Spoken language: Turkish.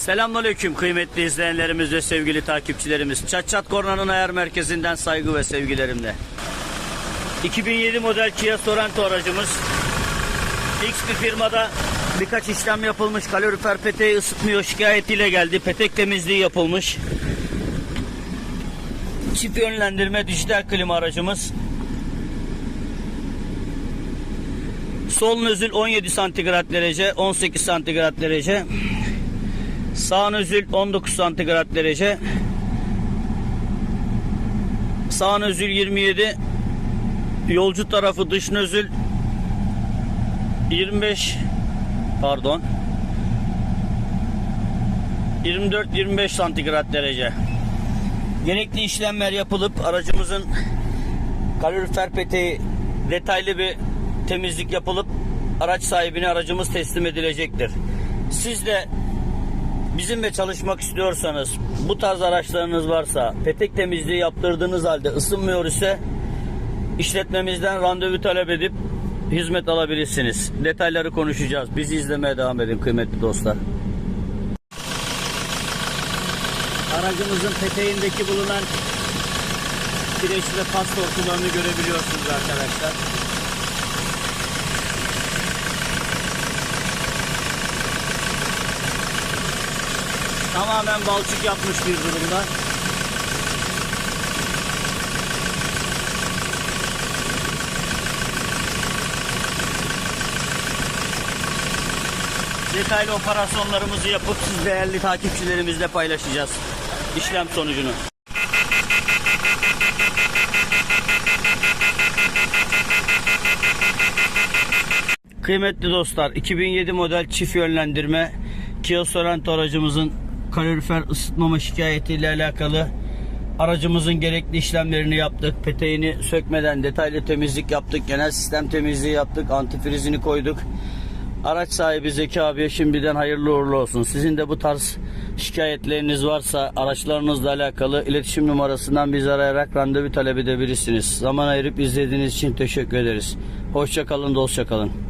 Selamünaleyküm kıymetli izleyenlerimiz ve sevgili takipçilerimiz. Çat Çat Korna'nın ayar merkezinden saygı ve sevgilerimle. 2007 model Kia Sorento aracımız. X bir firmada birkaç işlem yapılmış. Kalorifer peteği ısıtmıyor şikayetiyle geldi. Petek temizliği yapılmış. Çift yönlendirme dijital klima aracımız. Sol nözül 17 santigrat derece, 18 santigrat derece. Sağ nözül 19 santigrat derece. Sağ nözül 27. Yolcu tarafı dış nözül 25 pardon 24-25 santigrat derece. Gerekli işlemler yapılıp aracımızın kalorifer peteği detaylı bir temizlik yapılıp araç sahibine aracımız teslim edilecektir. Siz de bizimle çalışmak istiyorsanız bu tarz araçlarınız varsa petek temizliği yaptırdığınız halde ısınmıyor ise işletmemizden randevu talep edip hizmet alabilirsiniz. Detayları konuşacağız. Bizi izlemeye devam edin kıymetli dostlar. Aracımızın peteğindeki bulunan kireç ve pas tortularını görebiliyorsunuz arkadaşlar. Tamamen balçık yapmış bir durumda. Detaylı operasyonlarımızı yapıp siz değerli takipçilerimizle paylaşacağız. İşlem sonucunu. Kıymetli dostlar 2007 model çift yönlendirme Kia Sorento aracımızın kalorifer ısıtmama şikayetiyle alakalı aracımızın gerekli işlemlerini yaptık. Peteğini sökmeden detaylı temizlik yaptık. Genel sistem temizliği yaptık. Antifrizini koyduk. Araç sahibi Zeki abiye şimdiden hayırlı uğurlu olsun. Sizin de bu tarz şikayetleriniz varsa araçlarınızla alakalı iletişim numarasından bizi arayarak randevu talep edebilirsiniz. Zaman ayırıp izlediğiniz için teşekkür ederiz. Hoşça kalın, dostça kalın.